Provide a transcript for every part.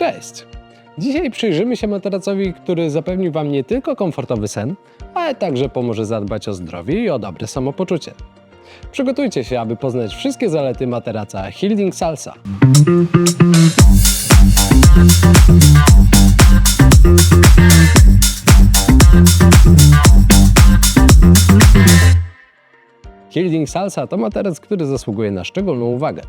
Cześć! Dzisiaj przyjrzymy się materacowi, który zapewni Wam nie tylko komfortowy sen, ale także pomoże zadbać o zdrowie i o dobre samopoczucie. Przygotujcie się, aby poznać wszystkie zalety materaca Hilding Salsa. Hilding Salsa to materac, który zasługuje na szczególną uwagę.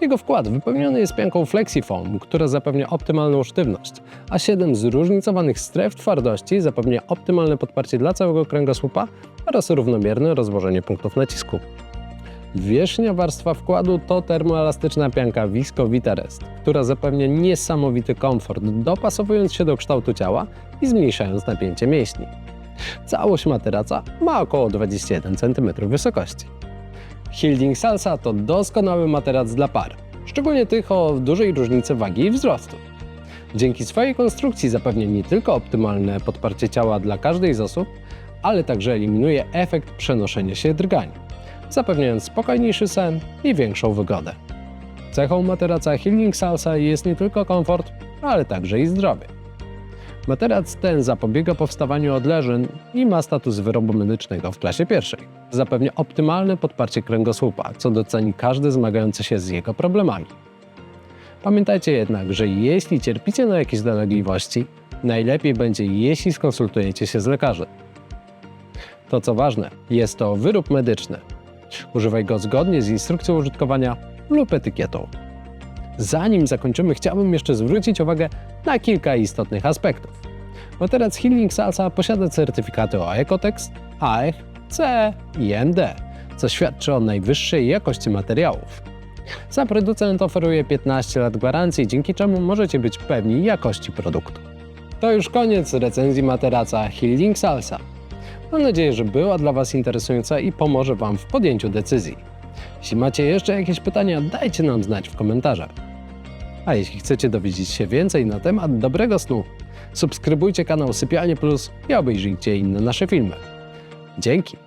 Jego wkład wypełniony jest pianką FlexiFoam, która zapewnia optymalną sztywność, a 7 zróżnicowanych stref twardości zapewnia optymalne podparcie dla całego kręgosłupa oraz równomierne rozłożenie punktów nacisku. Wierzchnia warstwa wkładu to termoelastyczna pianka Visco Vitarest, która zapewnia niesamowity komfort, dopasowując się do kształtu ciała i zmniejszając napięcie mięśni. Całość materaca ma około 21 cm wysokości. Hilding Salsa to doskonały materac dla par, szczególnie tych o dużej różnicy wagi i wzrostu. Dzięki swojej konstrukcji zapewnia nie tylko optymalne podparcie ciała dla każdej z osób, ale także eliminuje efekt przenoszenia się drgań, zapewniając spokojniejszy sen i większą wygodę. Cechą materaca Healing Salsa jest nie tylko komfort, ale także i zdrowie. Materac ten zapobiega powstawaniu odleżeń i ma status wyrobu medycznego w klasie pierwszej. Zapewnia optymalne podparcie kręgosłupa, co doceni każdy zmagający się z jego problemami. Pamiętajcie jednak, że jeśli cierpicie na jakieś dolegliwości, najlepiej będzie, jeśli skonsultujecie się z lekarzem. To co ważne, jest to wyrób medyczny. Używaj go zgodnie z instrukcją użytkowania lub etykietą. Zanim zakończymy, chciałbym jeszcze zwrócić uwagę na kilka istotnych aspektów. Materac Healing Salsa posiada certyfikaty o Ecotex, AECH, CE i MD, co świadczy o najwyższej jakości materiałów. Sam producent oferuje 15 lat gwarancji, dzięki czemu możecie być pewni jakości produktu. To już koniec recenzji materaca Healing Salsa. Mam nadzieję, że była dla Was interesująca i pomoże Wam w podjęciu decyzji. Jeśli macie jeszcze jakieś pytania, dajcie nam znać w komentarzach. A jeśli chcecie dowiedzieć się więcej na temat dobrego snu, subskrybujcie kanał Sypialnie Plus i obejrzyjcie inne nasze filmy. Dzięki!